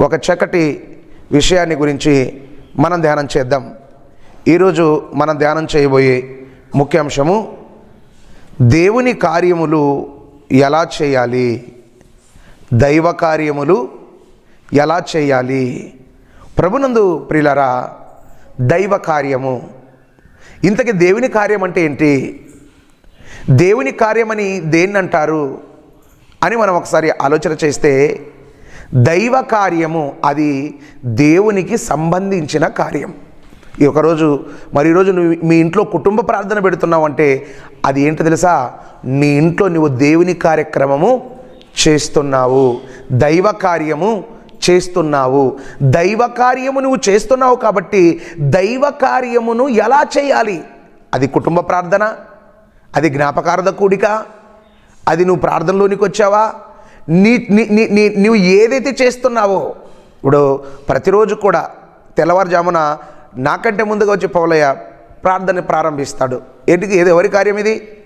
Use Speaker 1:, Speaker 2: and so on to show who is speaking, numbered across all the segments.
Speaker 1: ఒక చక్కటి విషయాన్ని గురించి మనం ధ్యానం చేద్దాం. ఈరోజు మనం ధ్యానం చేయబోయే ముఖ్యాంశము దేవుని కార్యములు ఎలా చేయాలి? దైవ కార్యములు ఎలా చేయాలి? ప్రభునందు ప్రిలరా దైవ కార్యము. ఇంతకీ దేవుని కార్యం అంటే ఏంటి? దేవుని కార్యమని దేన్ని అంటారు అని మనం ఒకసారి ఆలోచన చేస్తే దైవ కార్యము అది దేవునికి సంబంధించిన కార్యం. ఈ ఒకరోజు మరి ఈరోజు నువ్వు మీ ఇంట్లో కుటుంబ ప్రార్థన పెడుతున్నావు అంటే అది ఏంటో తెలుసా? నీ ఇంట్లో నువ్వు దేవుని కార్యక్రమము చేస్తున్నావు. దైవ కార్యము చేస్తున్నావు. దైవ కార్యము నువ్వు చేస్తున్నావు కాబట్టి దైవ కార్యమును ఎలా చేయాలి? అది కుటుంబ ప్రార్థన అది జ్ఞాపకార్థ కూడిక అది నువ్వు ప్రార్థనలోనికి వచ్చావా? నీ నీ నీ నువ్వు ఏదైతే చేస్తున్నావో ఇప్పుడు ప్రతిరోజు కూడా తెల్లవారుజామున నాకంటే ముందుగా వచ్చి పౌలయ్య ప్రార్థన ప్రారంభిస్తాడు. ఏంటిది? ఏది? ఎవరి కార్యం ఇది?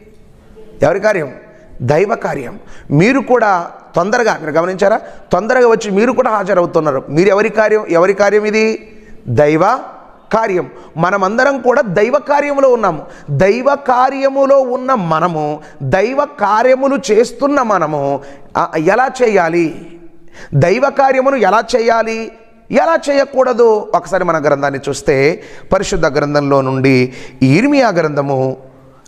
Speaker 1: ఎవరి కార్యం? దైవ కార్యం. మీరు కూడా తొందరగా మీరు గమనించారా? తొందరగా వచ్చి మీరు కూడా హాజరవుతున్నారు. మీరు ఎవరి కార్యం? ఎవరి కార్యం ఇది? దైవ కార్యం. మనమందరం కూడా దైవ కార్యములో ఉన్నాము. దైవ కార్యములో ఉన్న మనము దైవ కార్యములు చేస్తున్న మనము ఎలా చేయాలి? దైవ కార్యమును ఎలా చేయాలి? ఎలా చేయకూడదు? ఒకసారి మన గ్రంథాన్ని చూస్తే పరిశుద్ధ గ్రంథంలో నుండి ఇర్మియా గ్రంథము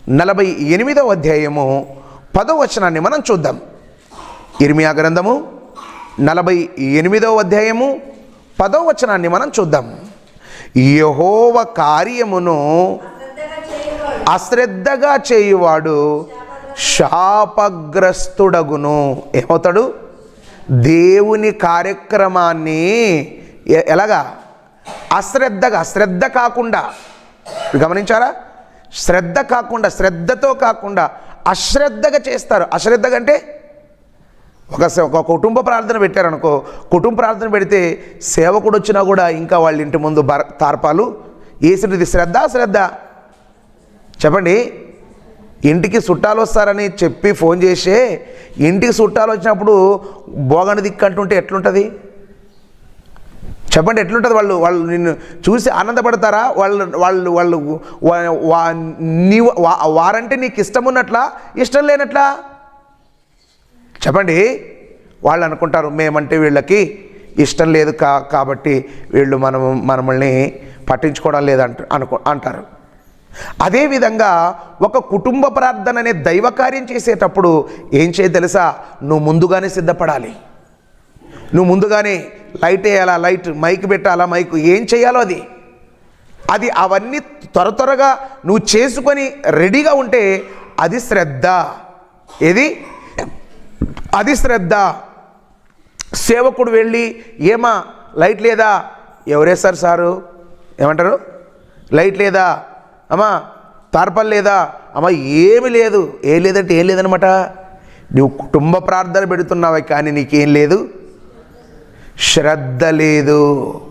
Speaker 1: నలభై ఎనిమిదవ అధ్యాయము పదో వచనాన్ని మనం చూద్దాం. ఇర్మియా గ్రంథము నలభై ఎనిమిదవ అధ్యాయము పదో వచనాన్ని మనం చూద్దాం. యహోవ కార్యమును అశ్రద్ధగా చేయువాడు శాపగ్రస్తుడగును. ఏమవుతాడు? దేవుని కార్యక్రమాన్ని ఎలాగా? అశ్రద్ధగా శ్రద్ధ కాకుండా. గమనించారా? శ్రద్ధ కాకుండా శ్రద్ధతో కాకుండా అశ్రద్ధగా చేస్తారు. అశ్రద్ధగా అంటే ఒక ఒక కుటుంబ ప్రార్థన పెట్టారనుకో కుటుంబ ప్రార్థన పెడితే సేవకుడు వచ్చినా కూడా ఇంకా వాళ్ళ ఇంటి ముందు బర తార్పాలు. వేసినది శ్రద్ధ శ్రద్ధ. చెప్పండి. ఇంటికి చుట్టాలు వస్తారని చెప్పి ఫోన్ చేసే ఇంటికి చుట్టాలు వచ్చినప్పుడు బోగని దిక్కు అంటుంటే ఎట్లుంటుంది? చెప్పండి ఎట్లుంటుంది వాళ్ళు? వాళ్ళు నిన్ను చూసి ఆనందపడతారా? వాళ్ళు వాళ్ళు వాళ్ళు వా- వా- వా- వారంటే నీకు ఇష్టం ఉన్నట్లా ఇష్టం లేనట్లా? చెప్పండి. వాళ్ళు అనుకుంటారు మేమంటే వీళ్ళకి ఇష్టం లేదు కా కాబట్టి వీళ్ళు మనం మనల్ని పట్టించుకోవడం లేదంట అనుకో అంటారు. అదేవిధంగా ఒక కుటుంబ ప్రార్థన అనే దైవ కార్యం చేసేటప్పుడు ఏం చేయ తెలుసా? నువ్వు ముందుగానే సిద్ధపడాలి. నువ్వు ముందుగానే లైట్ వేయాలా? లైట్ మైక్ పెట్టాలా? మైక్ ఏం చేయాలో అది. అది అవన్నీ త్వర త్వరగా నువ్వు చేసుకొని రెడీగా ఉంటే అది శ్రద్ధ. ఏది? అది శ్రద్ధ. సేవకుడు వెళ్ళి ఏమా లైట్ లేదా? ఎవరేస్తారు సారు? ఏమంటారు? లైట్ లేదా? అమ్మా తార్పల్ లేదా? అమ్మా ఏమి లేదు. ఏం లేదంటే ఏం లేదనమాట నువ్వు కుటుంబ ప్రార్థన పెడుతున్నావే కానీ నీకేం లేదు. శ్రద్ధ లేదు.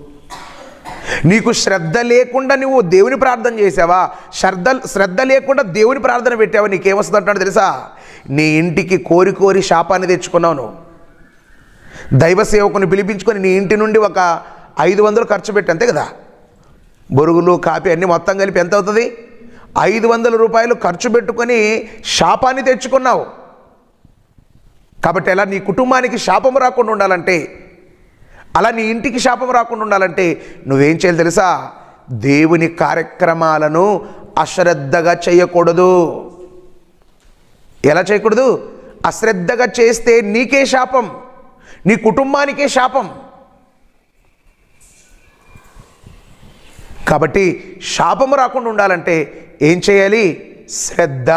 Speaker 1: నీకు శ్రద్ధ లేకుండా నువ్వు దేవుని ప్రార్థన చేసావా? శ్రద్ధ శ్రద్ధ లేకుండా దేవుని ప్రార్థన పెట్టావా? నీకేమొస్తుంది అంటాడు తెలుసా? నీ ఇంటికి కోరి కోరి శాపాన్ని తెచ్చుకున్నావు నువ్వు. దైవ సేవకుని పిలిపించుకొని నీ ఇంటి నుండి ఒక ఐదు వందలు ఖర్చు పెట్టి అంతే కదా? బొరుగులు కాపీ అన్నీ మొత్తం కలిపి ఎంత అవుతుంది? ఐదు వందల రూపాయలు ఖర్చు పెట్టుకొని శాపాన్ని తెచ్చుకున్నావు. కాబట్టి ఎలా నీ కుటుంబానికి శాపం రాకుండా ఉండాలంటే అలా నీ ఇంటికి శాపం రాకుండా ఉండాలంటే నువ్వేం చేయాలి తెలుసా? దేవుని కార్యక్రమాలను అశ్రద్ధగా చేయకూడదు. ఎలా చేయకూడదు? అశ్రద్ధగా చేస్తే నీకే శాపం నీ కుటుంబానికే శాపం. కాబట్టి శాపము రాకుండా ఉండాలంటే ఏం చేయాలి? శ్రద్ధ.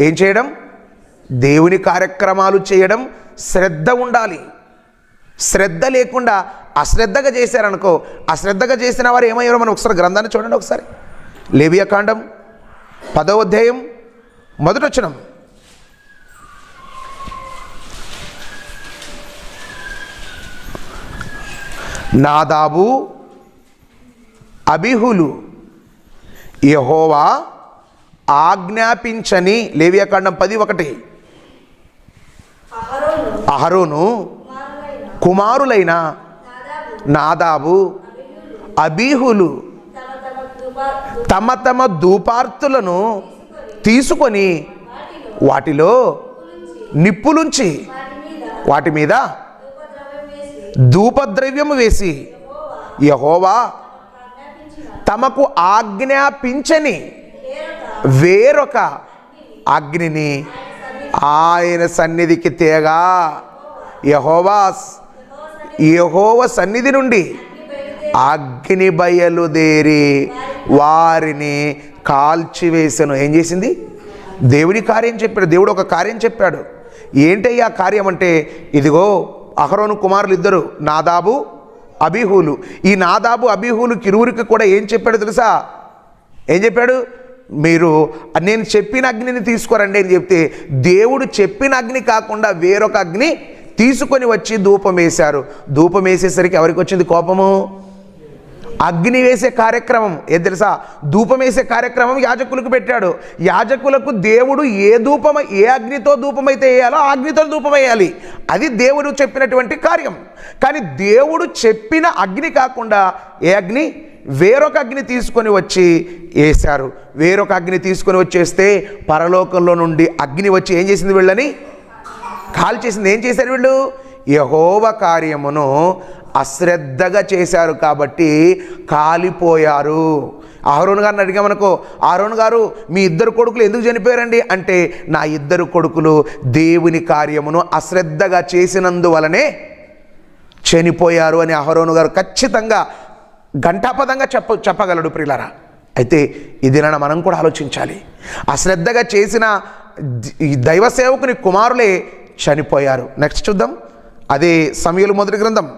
Speaker 1: ఏం చేయడం? దేవుని కార్యక్రమాలు చేయడం. శ్రద్ధ ఉండాలి. శ్రద్ధ లేకుండా అశ్రద్ధగా చేశారనుకో అశ్రద్ధగా చేసిన వారు ఏమయ్యారో మనం ఒకసారి గ్రంథాన్ని చూడండి ఒకసారి. లేవియకాండం పదో అధ్యాయం మొదటొచ్చనం నాదాబు అభిహులు యహోవా ఆజ్ఞాపించని లేవియాకాండం పది ఒకటి
Speaker 2: అహరోను కుమారులైన
Speaker 1: నాదాబు అబీహులు
Speaker 2: తమ తమ
Speaker 1: ధూపార్తులను తీసుకొని
Speaker 2: వాటిలో
Speaker 1: నిప్పులుంచి
Speaker 2: వాటి మీద వేసి
Speaker 1: ధూపద్రవ్యము వేసి
Speaker 2: యహోవా
Speaker 1: తమకు ఆజ్ఞాపించని
Speaker 2: వేరొక
Speaker 1: అగ్నిని ఆయన సన్నిధికి తేగా. యహోవాస్ యహోవ సన్నిధి నుండి అగ్ని బయలుదేరి వారిని కాల్చివేసను. ఏం చేసింది? దేవుడి కార్యం చెప్పాడు. దేవుడు ఒక కార్యం చెప్పాడు. ఏంటయ్యా కార్యం అంటే ఇదిగో అహరోను కుమారులు ఇద్దరు నాదాబు అబిహూలు. ఈ నాదాబు అబిహూలు కిరువురికి కూడా ఏం చెప్పాడు తెలుసా? ఏం చెప్పాడు? మీరు నేను చెప్పిన అగ్నిని తీసుకోరండి అని చెప్తే దేవుడు చెప్పిన అగ్ని కాకుండా వేరొక అగ్ని తీసుకొని వచ్చి ధూపం వేశారు. ధూపం వేసేసరికి ఎవరికి వచ్చింది కోపము? అగ్ని వేసే కార్యక్రమం. ఏం తెలుసా? ధూపం వేసే కార్యక్రమం యాజకులకు పెట్టాడు. యాజకులకు దేవుడు ఏ ధూపం ఏ అగ్నితో ధూపమైతే వేయాలో ఆ అగ్నితో ధూపం వేయాలి. అది దేవుడు చెప్పినటువంటి కార్యం. కానీ దేవుడు చెప్పిన అగ్ని కాకుండా ఏ అగ్ని? వేరొక అగ్ని తీసుకొని వచ్చి వేశారు. వేరొక అగ్ని తీసుకొని వచ్చేస్తే పరలోకంలో నుండి అగ్ని వచ్చి ఏం చేసింది వీళ్ళని? కాల్ చేసింది. ఏం చేశారు వీళ్ళు? యహోవ కార్యమును అశ్రద్ధగా చేశారు కాబట్టి కాలిపోయారు. ఆహరోన్ గారిని అడిగామనుకో ఆరోన్ గారు మీ ఇద్దరు కొడుకులు ఎందుకు చనిపోయారండి? అంటే నా ఇద్దరు కొడుకులు దేవుని కార్యమును అశ్రద్ధగా చేసినందువలనే చనిపోయారు అని అహరోను గారు ఖచ్చితంగా ఘంటాపదంగా చెప్ప చెప్పగలడు ప్రిలరా అయితే ఇదిన మనం కూడా ఆలోచించాలి. అశ్రద్ధగా చేసిన ఈ దైవ సేవకుని కుమారులే చనిపోయారు. నెక్స్ట్ చూద్దాం. అదే సమయలు మొదటి గ్రంథం.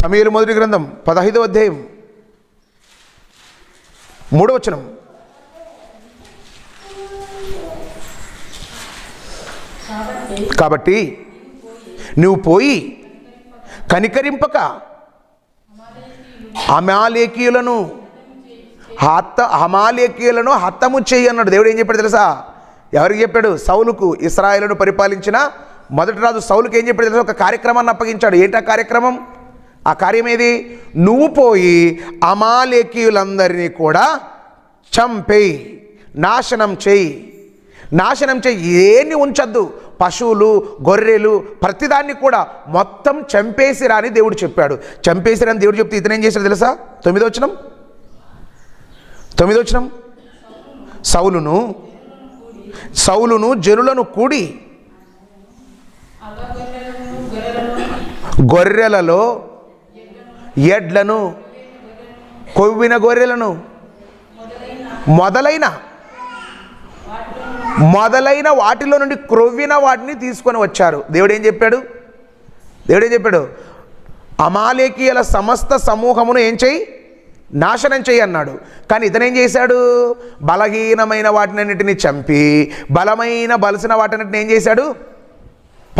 Speaker 1: సమయలు మొదటి గ్రంథం పదహైదవ అధ్యాయం. మూడవచనం కాబట్టి నువ్వు పోయి కనికరింపక అమాలేకీయులను హత అమాలేకీయులను హత్తము చేయి అన్నాడు. దేవుడు ఏం చెప్పాడు తెలుసా? ఎవరికి చెప్పాడు? సౌలుకు ఇస్రాయేలును పరిపాలించిన మొదటి రాజు సౌలుకు ఏం చెప్పాడు తెలుసా? ఒక కార్యక్రమాన్ని అప్పగించాడు. ఏంటా కార్యక్రమం? ఆ కార్యం ఏది? నువ్వు పోయి అమాలేకీయులందరినీ కూడా చంపేయి. నాశనం చేయి. నాశనం చేయి. ఏన్ని ఉంచద్దు. పశువులు గొర్రెలు ప్రతిదాన్ని కూడా మొత్తం చంపేసిరా అని దేవుడు చెప్పాడు. చంపేసిరా అని దేవుడు చెప్తే ఇతనేం చేశాడు తెలుసా? తొమ్మిదో వచ్చినం తొమ్మిదో వచ్చినం సౌలును సౌలును జనులను కూడి గొర్రెలలో ఎడ్లను కొవ్విన గొర్రెలను మొదలైన మొదలైన వాటిలో నుండి క్రొవ్విన వాటిని తీసుకొని వచ్చారు. దేవుడు ఏం చెప్పాడు? దేవుడు ఏం చెప్పాడు? అమాలేకీయుల సమస్త సమూహమును ఏం చేయి? నాశనం చేయి అన్నాడు. కానీ ఇతనేం చేశాడు? బలహీనమైన వాటినన్నిటిని చంపి బలమైన బలసిన వాటినన్నిటిని ఏం చేశాడు?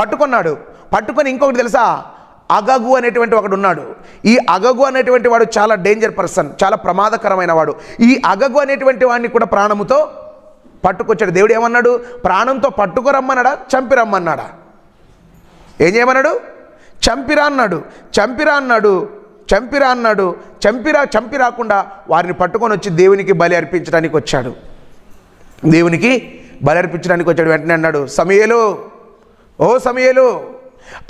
Speaker 1: పట్టుకున్నాడు. పట్టుకొని ఇంకొకటి తెలుసా? అగగు అనేటువంటి ఒకడు ఉన్నాడు. ఈ అగగు అనేటువంటి వాడు చాలా డేంజర్ పర్సన్ చాలా ప్రమాదకరమైన వాడు. ఈ అగగు అనేటువంటి వాడిని కూడా ప్రాణముతో పట్టుకొచ్చాడు. దేవుడు ఏమన్నాడు? ప్రాణంతో పట్టుకురమ్మన్నాడా చంపిరమ్మన్నాడా ఏం చేయమన్నాడు? చంపిరా అన్నాడు. చంపిరా అన్నాడు. చంపిరా అన్నాడు. చంపిరా చంపి రాకుండా వారిని పట్టుకొని వచ్చి దేవునికి బలి అర్పించడానికి వచ్చాడు. దేవునికి బలి అర్పించడానికి వచ్చాడు. వెంటనే అన్నాడు సమయలు ఓ సమయలు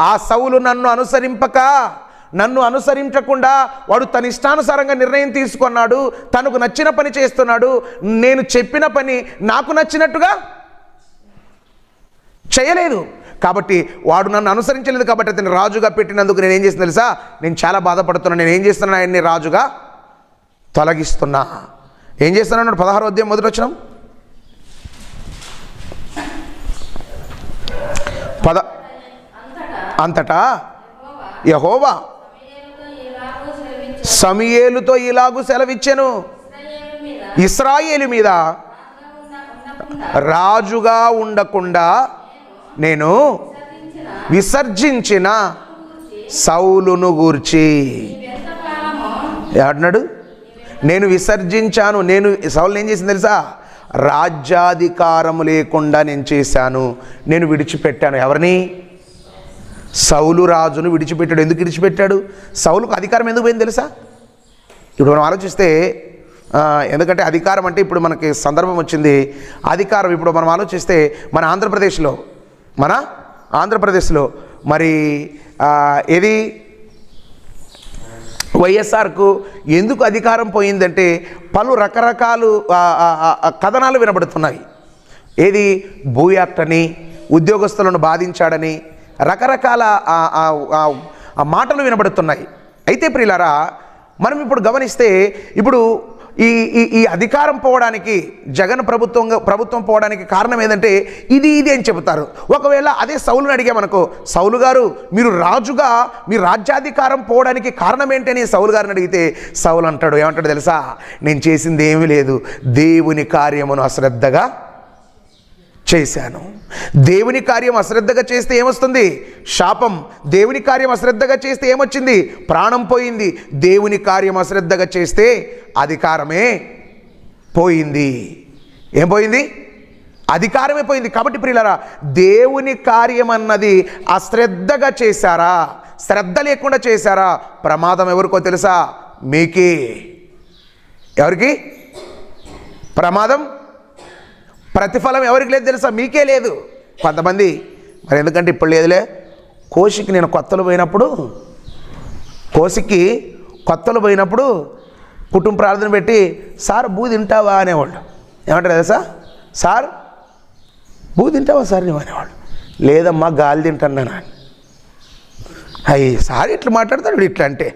Speaker 1: ఆ సౌలు నన్ను అనుసరింపక నన్ను అనుసరించకుండా వాడు తన ఇష్టానుసారంగా నిర్ణయం తీసుకున్నాడు తనకు నచ్చిన పని చేస్తున్నాడు నేను చెప్పిన పని నాకు నచ్చినట్టుగా చేయలేదు. కాబట్టి వాడు నన్ను అనుసరించలేదు కాబట్టి అతన్ని రాజుగా పెట్టినందుకు నేను ఏం చేసిన తెలుసా? నేను చాలా బాధపడుతున్నాను నేను ఏం చేస్తున్నాను ఆయన్ని రాజుగా తొలగిస్తున్నా. ఏం చేస్తున్నాను పదహారు అధ్యాయం మొదటి వచ్చిన పద అంతటా? యహోవా. సమయేలుతో ఇలాగూ సెలవిచ్చెను. ఇస్రాయేలు మీద రాజుగా ఉండకుండా నేను విసర్జించిన సౌలును గూర్చి. అన్నాడు నేను విసర్జించాను నేను సౌలు ఏం చేసింది తెలుసా? రాజ్యాధికారము లేకుండా నేను చేశాను నేను విడిచిపెట్టాను. ఎవరిని? సౌలు రాజును విడిచిపెట్టాడు. ఎందుకు విడిచిపెట్టాడు? సౌలుకు అధికారం ఎందుకు పోయింది తెలుసా? ఇప్పుడు మనం ఆలోచిస్తే ఎందుకంటే అధికారం అంటే ఇప్పుడు మనకి సందర్భం వచ్చింది. అధికారం ఇప్పుడు మనం ఆలోచిస్తే మన ఆంధ్రప్రదేశ్లో మన ఆంధ్రప్రదేశ్లో మరి ఏది? వైఎస్ఆర్కు ఎందుకు అధికారం పోయిందంటే పలు రకరకాలు కథనాలు వినబడుతున్నాయి. ఏది? భూ యాక్ట్ అని ఉద్యోగస్తులను బాధించాడని రకరకాల మాటలు వినబడుతున్నాయి. అయితే ప్రియులారా మనం ఇప్పుడు గమనిస్తే ఇప్పుడు ఈ ఈ ఈ అధికారం పోవడానికి జగన్ ప్రభుత్వం ప్రభుత్వం పోవడానికి కారణం ఏంటంటే ఇది ఇది అని చెబుతారు. ఒకవేళ అదే సౌలుని అడిగామనుకో సౌలు గారు మీరు రాజుగా మీ రాజ్యాధికారం పోవడానికి కారణం ఏంటని సౌలు గారిని అడిగితే సౌలు అంటాడు ఏమంటాడు తెలుసా? నేను చేసింది ఏమీ లేదు. దేవుని కార్యమును అశ్రద్ధగా చేశాను. దేవుని కార్యం అశ్రద్ధగా చేస్తే ఏమొస్తుంది? శాపం. దేవుని కార్యం అశ్రద్ధగా చేస్తే ఏమొచ్చింది? ప్రాణం పోయింది. దేవుని కార్యం అశ్రద్ధగా చేస్తే అధికారమే పోయింది. ఏం పోయింది? అధికారమే పోయింది. కాబట్టి ప్రియులరా దేవుని కార్యం అన్నది అశ్రద్ధగా చేశారా? శ్రద్ధ లేకుండా చేశారా? ప్రమాదం ఎవరికో తెలుసా? మీకే. ఎవరికి? ప్రమాదం ప్రతిఫలం ఎవరికి లేదు తెలుసా? మీకే లేదు. కొంతమంది మరి ఎందుకంటే ఇప్పుడు లేదులే? కోసికి నేను కొత్తలు పోయినప్పుడు కోసికి కొత్తలు పోయినప్పుడు కుటుంబ ప్రార్థన పెట్టి సార్ బూ తింటావా? అనేవాళ్ళు. ఏమంటారు తెలుసా? సార్ బూ తింటావా సార్ నువ్వు అనేవాళ్ళు. లేదమ్మా గాలి తింటాను అని అయ్యి సార్ ఇట్లా మాట్లాడతాడు ఇట్లా అంటే.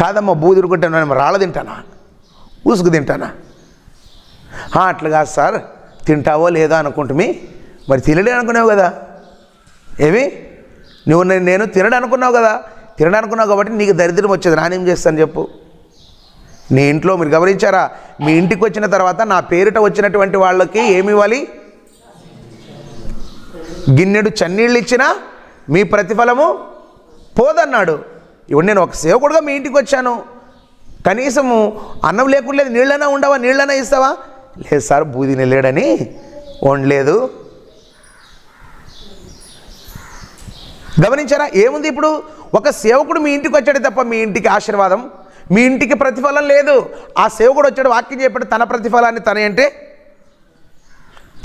Speaker 1: కాదమ్మా బూ తిరుగుంటాను రాళ్ళ తింటానా? ఉసుగు తింటానా? అట్లా కాదు సార్. తింటావో లేదో అనుకుంటుమి మరి తినలే అనుకున్నావు కదా. ఏమి? నువ్వు నేను నేను అనుకున్నావు కదా. తినడు అనుకున్నావు కాబట్టి నీకు దరిద్రం వచ్చేది. నానేం చేస్తాను చెప్పు. నీ ఇంట్లో మీరు గమనించారా? మీ ఇంటికి వచ్చిన తర్వాత నా పేరిట వచ్చినటువంటి వాళ్ళకి ఏమి ఇవ్వాలి? గిన్నెడు చన్నీళ్ళు ఇచ్చినా మీ ప్రతిఫలము పోదన్నాడు. ఇప్పుడు నేను ఒక సేవకుడుగా మీ ఇంటికి వచ్చాను. కనీసము అన్నం లేకుండా నీళ్ళైనా ఉండవా? నీళ్ళైనా ఇస్తావా? లేదు సార్ బూది లేడని వండలేదు గమనించారా? ఏముంది ఇప్పుడు? ఒక సేవకుడు మీ ఇంటికి వచ్చాడు తప్ప మీ ఇంటికి ఆశీర్వాదం మీ ఇంటికి ప్రతిఫలం లేదు. ఆ సేవకుడు వచ్చాడు వాక్యం చెప్పాడు తన ప్రతిఫలాన్ని తన అంటే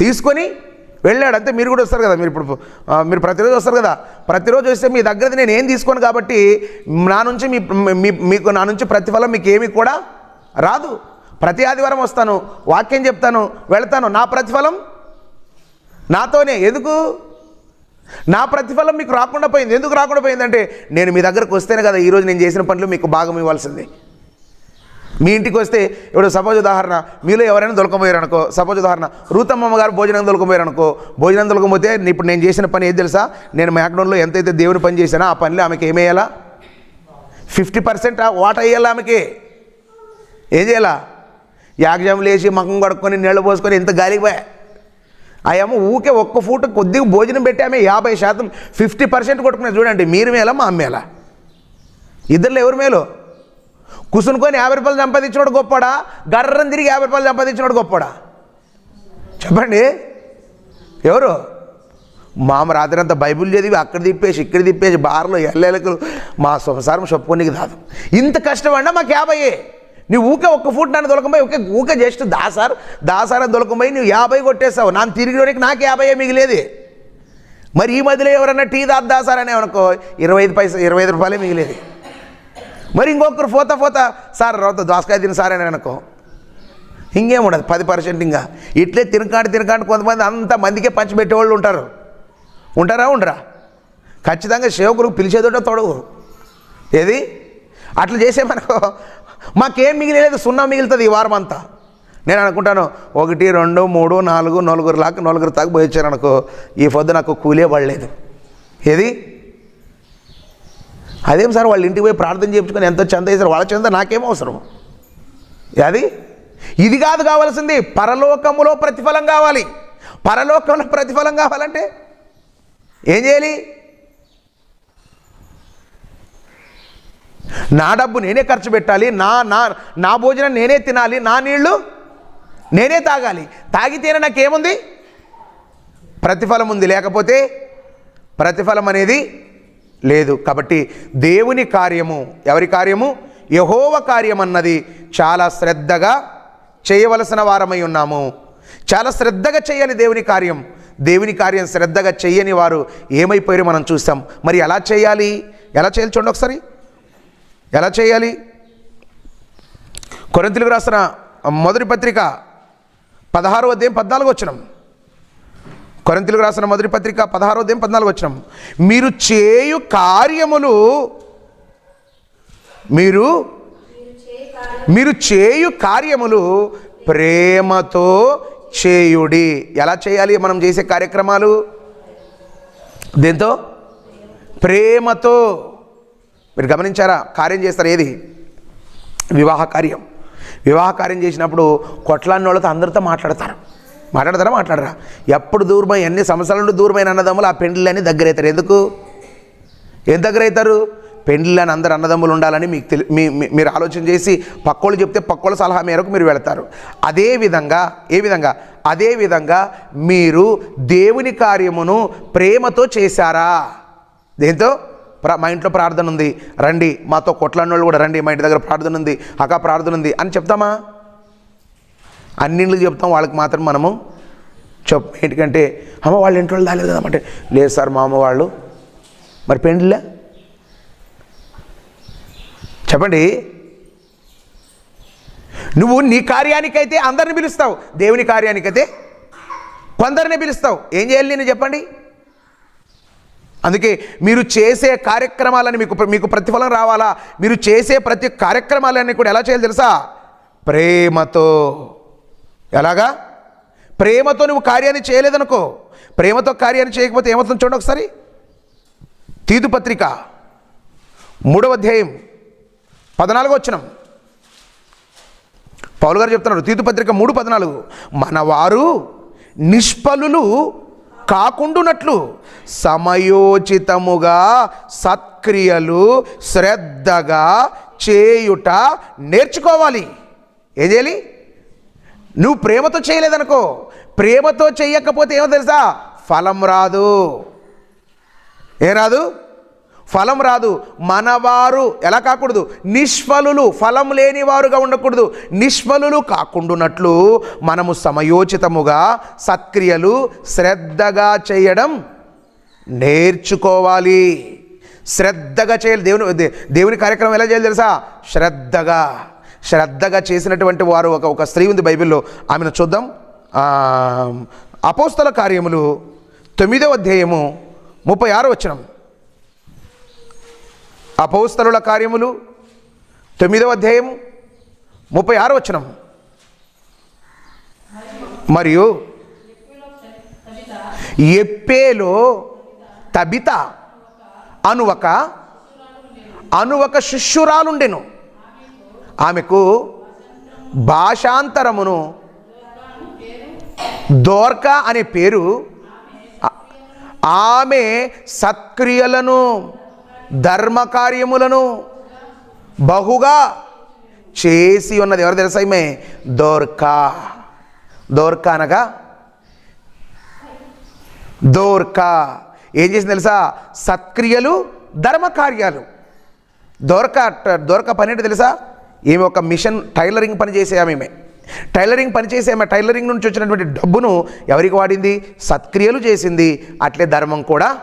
Speaker 1: తీసుకొని వెళ్ళాడు. అంతే మీరు కూడా వస్తారు కదా మీరు ఇప్పుడు మీరు ప్రతిరోజు వస్తారు కదా. ప్రతిరోజు వస్తే మీ దగ్గరది నేను ఏం తీసుకోను కాబట్టి నా నుంచి మీ మీకు నా నుంచి ప్రతిఫలం మీకు ఏమీ కూడా రాదు. ప్రతి ఆదివారం వస్తాను వాక్యం చెప్తాను వెళ్తాను. నా ప్రతిఫలం? నాతోనే. ఎందుకు? నా ప్రతిఫలం మీకు రాకుండా పోయింది. ఎందుకు రాకుండా పోయిందంటే నేను మీ దగ్గరకు వస్తేనే కదా ఈరోజు నేను చేసిన పనులు మీకు భాగం ఇవ్వాల్సింది. మీ ఇంటికి వస్తే ఇప్పుడు సపోజ్ ఉదాహరణ మీలో ఎవరైనా దొలకపోయారు అనుకో సపోజ్ ఉదాహరణ రూతమ్మమ్మ గారు భోజనం దొలకపోయారు అనుకో భోజనం దొలకపోతే ఇప్పుడు నేను చేసిన పని ఏది తెలుసా? నేను మ్యాక్డౌన్లో ఎంతైతే దేవుని పని చేశానో ఆ పనిలో ఆమెకి ఏమేయాలా ఫిఫ్టీ పర్సెంట్ వాట వేయాలి ఆమెకి? ఏం చేయాలా? యాగ్జాములు లేచి మకం కడుక్కొని నీళ్ళు పోసుకొని ఇంత గాలిపోయా అయ్యేమో ఊకే ఒక్క ఫూట కొద్దిగా భోజనం పెట్టామే యాభై శాతం ఫిఫ్టీ పర్సెంట్ కొట్టుకునే చూడండి మీరు మేలా మా మేలా. ఇద్దరులో ఎవరు మేలు? కుసునుకొని యాభై రూపాయలు సంపాదించినోడు గొప్పడా గర్రం తిరిగి యాభై రూపాయలు సంపాదించినోడు గొప్పడా చెప్పండి. ఎవరు? మామ రాత్రి అంతా బైబిల్ చదివి అక్కడ తిప్పేసి ఇక్కడ తిప్పేసి బార్లో ఎల్లెలకు మా సంసారం చెప్పుకోనికి రాదు. ఇంత కష్టం అన్నా మాకు యాభై నువ్వు ఊకే ఒక్క ఫుట్ నన్ను దొలకంపై ఊకే ఊకే జస్ట్ దాసార్ దాసార్ అని దొలకంపై నువ్వు యాభై కొట్టేస్తావు నన్ను తిరిగి నాకు యాభై మిగిలేది. మరి ఈ మధ్యలో ఎవరన్నా టీ దా సార్ అనే అనుకో ఇరవై ఐదు పైసా ఇరవై ఐదు రూపాయలే మిగిలేది. మరి ఇంకొకరు పోతా పోతా సార్ రోత దోసకాయ తిని సార్ అని అనుకో. ఇంకేముండదు పది పర్సెంట్ ఇంకా. ఇట్లే తినకాడు తినకాడు కొంతమంది అంత మందికే పంచిపెట్టేవాళ్ళు ఉంటారు. ఉంటారా ఉండరా? ఖచ్చితంగా సేవకులకు పిలిచేదోటో తొడవు. ఏది? అట్లా చేసేమనుకో మాకేం మిగిలేదు సున్నా మిగులుతుంది ఈ వారం అంతా నేను అనుకుంటాను ఒకటి రెండు మూడు నాలుగు నలుగురు లాక్ నలుగురు తాకు పోయించారు అనుకో ఈ పొద్దు నాకు కూలే పడలేదు. ఏది? అదేం సార్ వాళ్ళ ఇంటికి పోయి ప్రార్థన చేయించుకొని ఎంతో చెంద వేసారు వాళ్ళ చంద నాకేం అవసరం? అది? ఇది కాదు కావాల్సింది పరలోకములో ప్రతిఫలం కావాలి. పరలోకంలో ప్రతిఫలం కావాలంటే ఏం చేయాలి? నా డబ్బు నేనే ఖర్చు పెట్టాలి నా నా నా భోజనం నేనే తినాలి నా నీళ్ళు నేనే తాగాలి. తాగితేనే నాకేముంది? ప్రతిఫలం ఉంది. లేకపోతే ప్రతిఫలం అనేది లేదు. కాబట్టి దేవుని కార్యము ఎవరి కార్యము? యహోవ కార్యం అన్నది చాలా శ్రద్ధగా చేయవలసిన వారమై ఉన్నాము. చాలా శ్రద్ధగా చేయాలి దేవుని కార్యం. దేవుని కార్యం శ్రద్ధగా చేయని వారు ఏమైపోయారో మనం చూస్తాం. మరి ఎలా చేయాలి? ఎలా చేయాలి? చూడండి ఒకసారి. ఎలా చేయాలి? కొరింతలకు రాసిన మొదటి పత్రిక పదహారో అధ్యాయం పద్నాలుగు వచ్చినాం కొరింతలకు రాసిన మొదటి పత్రిక పదహారో అధ్యాయం పద్నాలుగు వచ్చినాం మీరు చేయు కార్యములు మీరు
Speaker 2: మీరు
Speaker 1: మీరు చేయు కార్యములు ప్రేమతో చేయుడి. ఎలా చేయాలి? మనం చేసే కార్యక్రమాలు? దేంతో? ప్రేమతో. మీరు గమనించారా? కార్యం చేస్తారు ఏది? వివాహ కార్యం. వివాహ కార్యం చేసినప్పుడు కొట్లాన్ని వాళ్ళతో అందరితో మాట్లాడతారు. మాట్లాడతారా? మాట్లాడరా? ఎప్పుడు దూరమై ఎన్ని సంవత్సరాల నుండి దూరమైన అన్నదమ్ములు ఆ పెండ్లని దగ్గర అవుతారు ఎందుకు? ఏం దగ్గర అవుతారు పెండ్లని అందరు అన్నదమ్ములు ఉండాలని మీకు తెలి మీ మీరు ఆలోచన చేసి పక్కోళ్ళు చెప్తే పక్కోళ్ళ సలహా మేరకు మీరు వెళతారు. అదే విధంగా ఏ విధంగా? అదే విధంగా మీరు దేవుని కార్యమును ప్రేమతో చేశారా? దేంతో? మా ఇంట్లో ప్రార్థన ఉంది. రండి మాతో కొట్లాడిన కూడా రండి మా ఇంటి దగ్గర ప్రార్థన ఉంది. అక్క ప్రార్థన ఉంది అని చెప్తామా? అన్నింటికి చెప్తాం వాళ్ళకి మాత్రం మనము చెప్ ఏంటికంటే అమ్మ వాళ్ళ ఇంట్లో వాళ్ళు దాలేదు కదా అంటే లేదు సార్ మా అమ్మ వాళ్ళు. మరి పెండ్లే చెప్పండి. నువ్వు నీ కార్యానికైతే అందరిని పిలుస్తావు. దేవుని కార్యానికైతే కొందరిని పిలుస్తావు. ఏం చేయాలి నేను చెప్పండి? అందుకే మీరు చేసే కార్యక్రమాలని మీకు మీకు ప్రతిఫలం రావాలా? మీరు చేసే ప్రతి కార్యక్రమాలన్నీ కూడా ఎలా చేయాలి తెలుసా? ప్రేమతో. ఎలాగా? ప్రేమతో నువ్వు కార్యాన్ని చేయలేదనుకో. ప్రేమతో కార్యాన్ని చేయకపోతే ఏమవుతుంది చూడండి ఒకసారి. తీదు పత్రిక. మూడవ అధ్యాయం. పద్నాలుగు వచ్చినం పౌలు గారు చెప్తున్నారు తీతు పత్రిక మూడు పద్నాలుగు. మనవారు నిష్ఫలులు కాకుండునట్లు సమయోచితముగా సత్క్రియలు శ్రద్ధగా చేయుట నేర్చుకోవాలి. ఏం చేయాలి? నువ్వు ప్రేమతో చేయలేదనుకో. ప్రేమతో చేయకపోతే ఏమో తెలుసా? ఫలం రాదు. ఏ రాదు? ఫలం రాదు. మనవారు ఎలా కాకూడదు? నిష్ఫలులు ఫలం లేని వారుగా ఉండకూడదు. నిష్ఫలులు కాకుండానట్లు మనము సమయోచితముగా సత్క్రియలు శ్రద్ధగా చేయడం నేర్చుకోవాలి. శ్రద్ధగా చేయాలి. దేవుని దేవుని కార్యక్రమం ఎలా చేయాలి తెలుసా? శ్రద్ధగా. శ్రద్ధగా చేసినటువంటి వారు ఒక ఒక స్త్రీ ఉంది బైబిల్లో. ఆమెను చూద్దాం. అపోస్తల కార్యములు తొమ్మిదవ అధ్యాయము ముప్పై ఆరు వచ్చినాం అపోస్తలుల కార్యములు తొమ్మిదవ అధ్యాయం ముప్పై ఆరు వచనం మరియు ఎప్పేలో తబిత అను ఒక అను ఒక శిష్యురాలుండెను. ఆమెకు భాషాంతరమును దోర్క అనే పేరు ఆమె సత్క్రియలను ధర్మకార్యములను బహుగా చేసి ఉన్నది. ఎవరు తెలుసా ఈమె? దోర్కా. దోర్కా అనగా? దోర్కా. ఏం చేసింది తెలుసా? సత్క్రియలు ధర్మకార్యాలు. దోరక దోరక పని ఏంటి తెలుసా? ఈమె ఒక మిషన్ టైలరింగ్ పని చేసే ఈమె. టైలరింగ్ పని ఆమె టైలరింగ్ నుంచి వచ్చినటువంటి డబ్బును ఎవరికి వాడింది? సత్క్రియలు చేసింది. అట్లే ధర్మం కూడా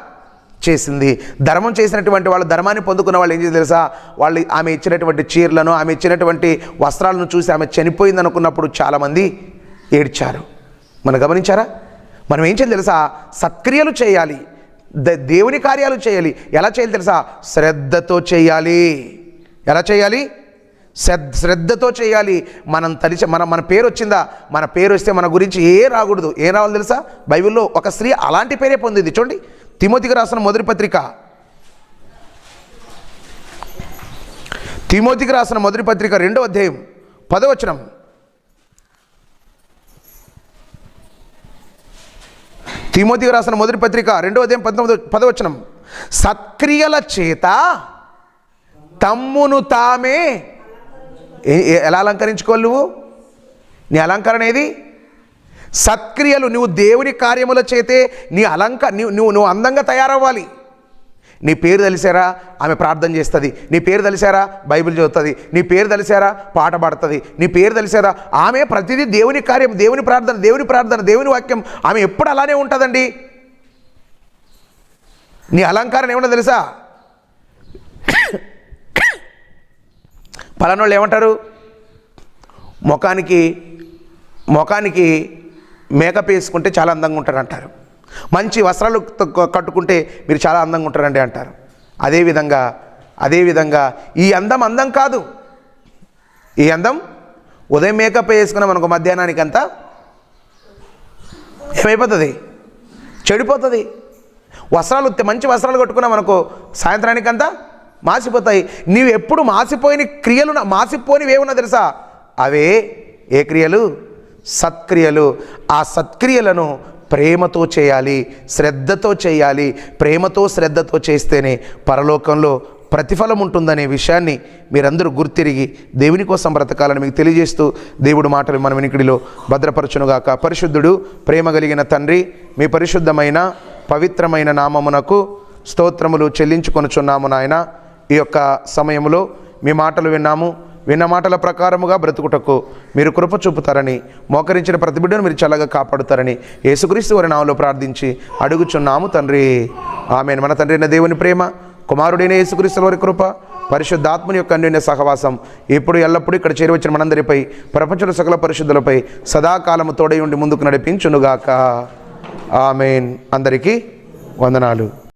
Speaker 1: చేసింది. ధర్మం చేసినటువంటి వాళ్ళు ధర్మాన్ని పొందుకున్న వాళ్ళు ఏం చేసి తెలుసా? వాళ్ళు ఆమె ఇచ్చినటువంటి చీరలను ఆమె ఇచ్చినటువంటి వస్త్రాలను చూసి ఆమె చనిపోయింది అనుకున్నప్పుడు చాలామంది ఏడ్చారు. మనం గమనించారా? మనం ఏం చేయాలి తెలుసా? సత్క్రియలు చేయాలి. ద- దేవుని కార్యాలు చేయాలి. ఎలా చేయాలి తెలుసా? శ్రద్ధతో చేయాలి. ఎలా చేయాలి? శ్రద్ధ శ్రద్ధతో చేయాలి. మనం తలిచి మన మన పేరు వచ్చిందా? మన పేరు వస్తే మన గురించి ఏ రాకూడదు. ఏం రావాలి తెలుసా? బైబిల్లో ఒక స్త్రీ అలాంటి పేరే పొందింది. చూడండి. తిమోతికి రాసిన మొదటి పత్రిక. తిమోతికి రాసిన మొదటి పత్రిక రెండో అధ్యాయం పదవచనం. తిమోతికి రాసిన మొదటి పత్రిక రెండో అధ్యాయం పంతొమ్మిది పదవచనం. సత్క్రియల చేత తమ్మును తామే ఎలా అలంకరించుకోవాలి నువ్వు? నీ అలంకరణ ఏది? సత్క్రియలు నువ్వు దేవుని కార్యముల చేతే నీ అలంక నువ్వు నువ్వు నువ్వు అందంగా తయారవ్వాలి. నీ పేరు తెలిసారా? ఆమె ప్రార్థన చేస్తుంది. నీ పేరు తెలిసారా? బైబిల్ చదువుతుంది. నీ పేరు తెలిసారా? పాట పాడుతుంది. నీ పేరు తెలిసారా? ఆమె ప్రతిదీ దేవుని కార్యం దేవుని ప్రార్థన దేవుని ప్రార్థన దేవుని వాక్యం. ఆమె ఎప్పుడు అలానే ఉంటుందండి. నీ అలంకారం ఏమన్నా తెలుసా? పలానోళ్ళు ఏమంటారు? ముఖానికి ముఖానికి మేకప్ వేసుకుంటే చాలా అందంగా ఉంటారంటారు. మంచి వస్త్రాలు కట్టుకుంటే మీరు చాలా అందంగా ఉంటారండి అంటారు. అదేవిధంగా అదేవిధంగా ఈ అందం అందం కాదు. ఈ అందం ఉదయం మేకప్ వేసుకున్న మనకు మధ్యాహ్నానికి అంతా ఏమైపోతుంది? చెడిపోతుంది. వస్త్రాలు మంచి వస్త్రాలు కట్టుకున్నా మనకు సాయంత్రానికంతా మాసిపోతాయి. నీవు ఎప్పుడు మాసిపోయిన క్రియలు నా- మాసిపోనివి ఏమున్నా తెలుసా? అవే ఏ క్రియలు? సత్క్రియలు. ఆ సత్క్రియలను ప్రేమతో చేయాలి శ్రద్ధతో చేయాలి. ప్రేమతో శ్రద్ధతో చేస్తేనే పరలోకంలో ప్రతిఫలం ఉంటుందనే విషయాన్ని మీరందరూ గుర్తిరిగి దేవుని కోసం బ్రతకాలని మీకు తెలియజేస్తూ దేవుడు మాటలు మన వినికిడిలో భద్రపరచునుగాక. పరిశుద్ధుడు ప్రేమ కలిగిన తండ్రి మీ పరిశుద్ధమైన పవిత్రమైన నామమునకు స్తోత్రములు చెల్లించుకొనుచున్నాము నాయన. ఈ యొక్క సమయంలో మీ మాటలు విన్నాము. విన్న మాటల ప్రకారముగా బ్రతుకుటకు మీరు కృప చూపుతారని మోకరించిన ప్రతి బిడ్డను మీరు చల్లగా కాపాడుతారని యేసుక్రీస్తు వారి నామంలో ప్రార్థించి అడుగుచున్నాము తండ్రి. ఆమె మన తండ్రి అయిన దేవుని ప్రేమ కుమారుడైన యేసుక్రీస్తు వారి కృప పరిశుద్ధాత్మని యొక్క అన్యోన్య సహవాసం ఇప్పుడు ఎల్లప్పుడూ ఇక్కడ చేరువచ్చిన మనందరిపై ప్రపంచంలో సకల పరిశుద్ధులపై సదాకాలము తోడై ఉండి ముందుకు నడిపించునుగాక. ఆమెన్. అందరికీ వందనాలు.